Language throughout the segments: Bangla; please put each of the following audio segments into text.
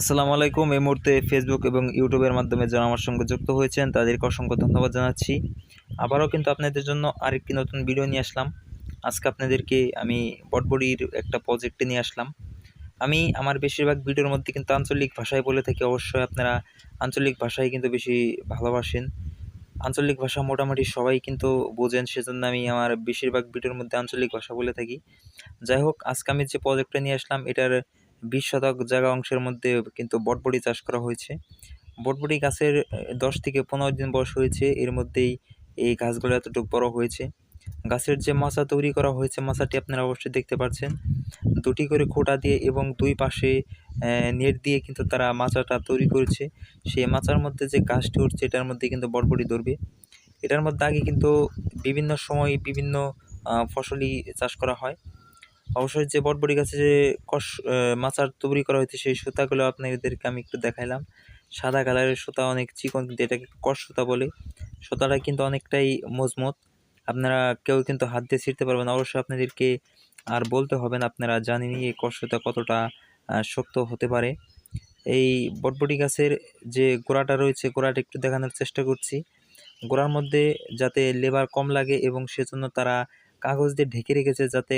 আসসালামু আলাইকুম। এই মুহূর্তে ফেসবুক এবং ইউটিউবের মাধ্যমে যারা আমার সঙ্গে যুক্ত হয়েছেন, তাদেরকে অসংখ্য ধন্যবাদ জানাচ্ছি। আবারও কিন্তু আপনাদের জন্য আরেকটি নতুন ভিডিও নিয়ে আসলাম। আজকে আপনাদেরকে আমি বটবড়ির একটা প্রজেক্টে নিয়ে আসলাম। আমি আমার বেশিরভাগ ভিডিওর মধ্যে কিন্তু আঞ্চলিক ভাষায় বলে থাকি। অবশ্যই আপনারা আঞ্চলিক ভাষায় কিন্তু বেশি ভালোবাসেন। আঞ্চলিক ভাষা মোটামুটি সবাই কিন্তু বোঝেন, সেজন্য আমি আমার বেশিরভাগ ভিডিওর মধ্যে আঞ্চলিক ভাষা বলে থাকি। যাই হোক, আজকে আমি যে প্রজেক্টটা নিয়ে আসলাম, এটার বিশ শতক জায়গা অংশের মধ্যে কিন্তু বটবড়ি চাষ করা হয়েছে। বটবড়ি গাছের দশ থেকে পনেরো দিন বয়স হয়েছে। এর মধ্যেই এই গাছগুলো এতটুকু বড় হয়েছে। গাছের যে মাচা তৈরি করা হয়েছে মাচাটি আপনারা অবশ্যই দেখতে পাচ্ছেন। দুটি করে খোঁটা দিয়ে এবং দুই পাশে নেট দিয়ে কিন্তু তারা মাচাটা তৈরি করেছে। সেই মাচার মধ্যে যে গাছটি উঠছে, এটার মধ্যে কিন্তু বটবড়ি ধরবে। এটার মধ্যে আগে কিন্তু বিভিন্ন সময় বিভিন্ন ফসলই চাষ করা হয়। অবশ্যই যে বটবড়ি গাছে যে কষ মাচার তৈরি করা হয়েছে সেই সুতাগুলো আপনাদেরকে আমি একটু দেখাইলাম। সাদা কালারের সুতা, অনেক চিকন কিন্তু এটাকে কষ সুতা বলে। সুতাটা কিন্তু অনেকটাই মজবুত। আপনারা কেউ কিন্তু হাত দিয়ে ছিঁড়তে পারবেন অবশ্যই আপনাদেরকে আর বলতে হবে না, আপনারা জানেনই এই কষ সুতা কতটা শক্ত হতে পারে। এই বটবটি গাছের যে গোড়াটা রয়েছে, গোড়াটা একটু দেখানোর চেষ্টা করছি। গোড়ার মধ্যে যাতে লেবার কম লাগে এবং সেজন্য তারা কাগজ দিয়ে ঢেকে রেখেছে যাতে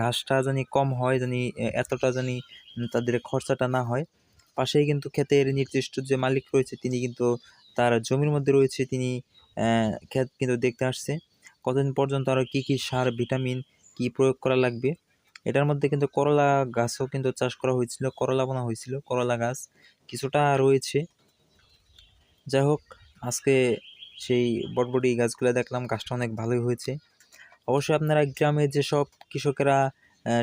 ঘাসটা জানি কম হয়, জানি এতটা জানি তাদের খরচাটা না হয়। পাশেই কিন্তু ক্ষেতের নির্দিষ্ট যে মালিক রয়েছে, তিনি কিন্তু তার জমির মধ্যে রয়েছে, তিনি ক্ষেত কিন্তু দেখতে আসছে। কতদিন পর্যন্ত আরও কী কী সার, ভিটামিন কি প্রয়োগ করা লাগবে? এটার মধ্যে কিন্তু করলা গাছও কিন্তু চাষ করা হয়েছিল, করলা বোনা হয়েছিল, করলা গাছ কিছুটা রয়েছে। যাই হোক, আজকে সেই বটবটি গাছগুলো দেখলাম, গাছটা অনেক ভালোই হয়েছে। অবশ্যই আপনারা গ্রামে যেসব কৃষকেরা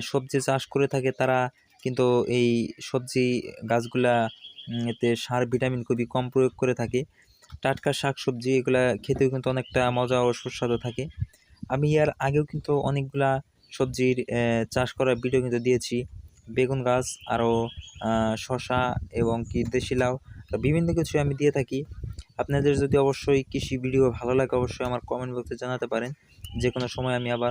সবজি চাষ করে থাকে তারা কিন্তু এই সবজি গাছগুলা এতে সার, ভিটামিন খুবই কম প্রয়োগ করে থাকে। টাটকা শাক সবজি এগুলা খেতেও কিন্তু অনেকটা মজা ও সুস্বাদু থাকে। আমি এর আগেও কিন্তু অনেকগুলা সবজির চাষ করার ভিডিও কিন্তু দিয়েছি। বেগুন গাছ, আরও শশা এবং কি দেশি লাউ বিভিন্ন কিছু আমি দিয়ে থাকি। আপনাদের যদি অবশ্যই কৃষি ভিডিও ভালো লাগে, অবশ্যই আমার কমেন্ট বক্সে জানাতে পারেন। যে কোনো সময় আমি আবার